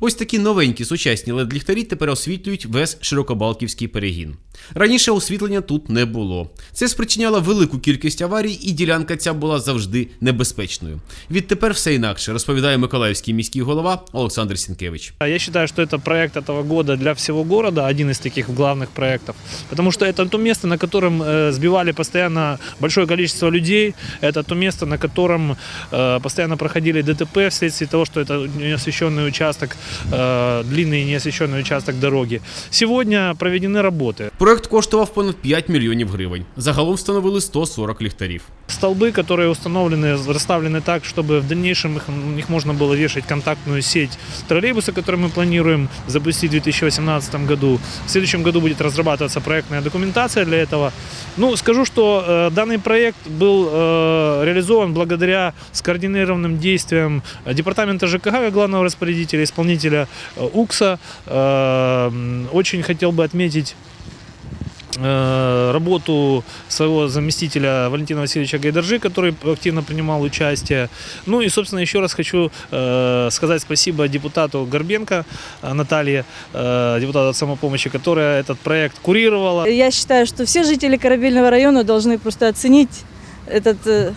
Ось такі новенькі сучасні LED-ліхтарі тепер освітлюють весь Широкобалківський перегін. Раніше освітлення тут не було. Це спричиняло велику кількість аварій, і ділянка ця була завжди небезпечною. Відтепер все інакше, розповідає Миколаївський міський голова Олександр Сінкевич. А Я считаю, что это проект этого года для всего города, один из таких главных проектов. Потому что это то место, на котором э, сбивали постоянно большое количество людей. Это то место, на котором э, постоянно проходили ДТП вследствие того, что это неосвещенный участок, э, длинный неосвещенный участок дороги. Сегодня проведены работы. Проект коштував понад 5 мільйонів гривень. Загалом встановили 140 ліхтарів. Столбы, которые установлены, расставлены так, чтобы в дальнейшем их, на них можно было вешать контактную сеть троллейбуса, который мы планируем запустить в 2018 году. В следующем году будет разрабатываться проектная документация для этого. Ну, скажу, что э, данный проект был э, реализован благодаря скоординированным действиям Департамента ЖКХ, как главного распорядителя, исполнителя э, УКСа. Э, м, очень хотел бы отметить э, работу своего заместителя Валентина Васильевича Гайдаржи, который активно принимал участие. Ну и, собственно, еще раз хочу э, сказать спасибо депутату Горбенко э, Наталье, э, депутату от самопомощи, которая этот проект курировала. Я считаю, что все жители Корабельного района должны просто оценить этот, э,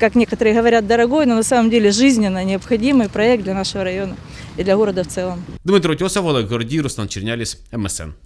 как некоторые говорят, дорогой, но на самом деле жизненно необходимый проект для нашего района и для города в целом. Дмитро Тьосов, Олег Гордій, Руслан Черняліс, МСН.